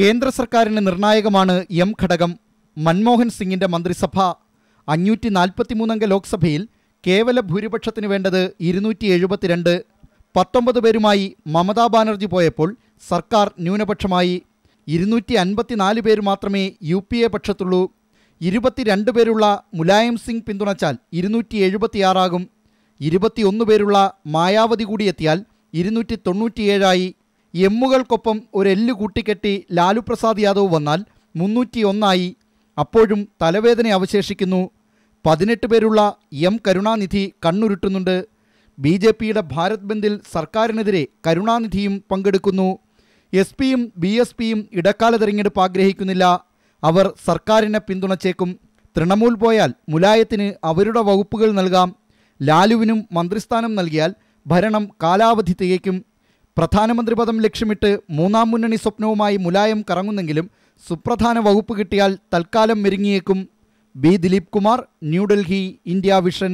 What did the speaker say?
കേന്ദ്ര സർക്കാരിന് നിർണായകമാണ് എം ഘടകം. മൻമോഹൻ സിംഗിന്റെ മന്ത്രിസഭ അഞ്ഞൂറ്റി നാൽപ്പത്തിമൂന്നംഗ ലോക്സഭയിൽ കേവല ഭൂരിപക്ഷത്തിന് വേണ്ടത് ഇരുന്നൂറ്റി എഴുപത്തിരണ്ട് പത്തൊമ്പത് പേരുമായി മമതാ ബാനർജി പോയപ്പോൾ സർക്കാർ ന്യൂനപക്ഷമായി. ഇരുന്നൂറ്റി അൻപത്തിനാല് പേര് മാത്രമേ യു പി എ പക്ഷത്തുള്ളൂ. ഇരുപത്തിരണ്ട് പേരുള്ള മുലായം സിംഗ് പിന്തുണച്ചാൽ ഇരുന്നൂറ്റി എഴുപത്തിയാറാകും ഇരുപത്തിയൊന്ന് പേരുള്ള മായാവതി കൂടി എത്തിയാൽ ഇരുന്നൂറ്റി തൊണ്ണൂറ്റിയേഴായി എമ്മുകൾക്കൊപ്പം ഒരു എല്ല് കൂട്ടിക്കെട്ടി ലാലു പ്രസാദ് യാദവ് വന്നാൽ മുന്നൂറ്റി ഒന്നായി അപ്പോഴും തലവേദന അവശേഷിക്കുന്നു. പതിനെട്ട് പേരുള്ള എം കരുണാനിധി കണ്ണുരുട്ടുന്നുണ്ട്. ബി ജെ പിയുടെ ഭാരത് ബന്ദിൽ സർക്കാരിനെതിരെ കരുണാനിധിയും പങ്കെടുക്കുന്നു. എസ് പിയും ബി എസ് പിയും ഇടക്കാല തെരഞ്ഞെടുപ്പ് ആഗ്രഹിക്കുന്നില്ല. അവർ സർക്കാരിനെ പിന്തുണച്ചേക്കും. തൃണമൂൽ പോയാൽ മുലായത്തിന് അവരുടെ വകുപ്പുകൾ നൽകാം. ലാലുവിനും മന്ത്രിസ്ഥാനം നൽകിയാൽ ഭരണം കാലാവധി തികയ്ക്കും. പ്രധാനമന്ത്രി പദം ലക്ഷ്യമിട്ട് മൂന്നാം മുന്നണി സ്വപ്നവുമായി മുലായം കറങ്ങുന്നെങ്കിലും സുപ്രധാന വകുപ്പ് കിട്ടിയാൽ തൽക്കാലം മെരുങ്ങിയേക്കും. B Dileep Kumar New Delhi India vision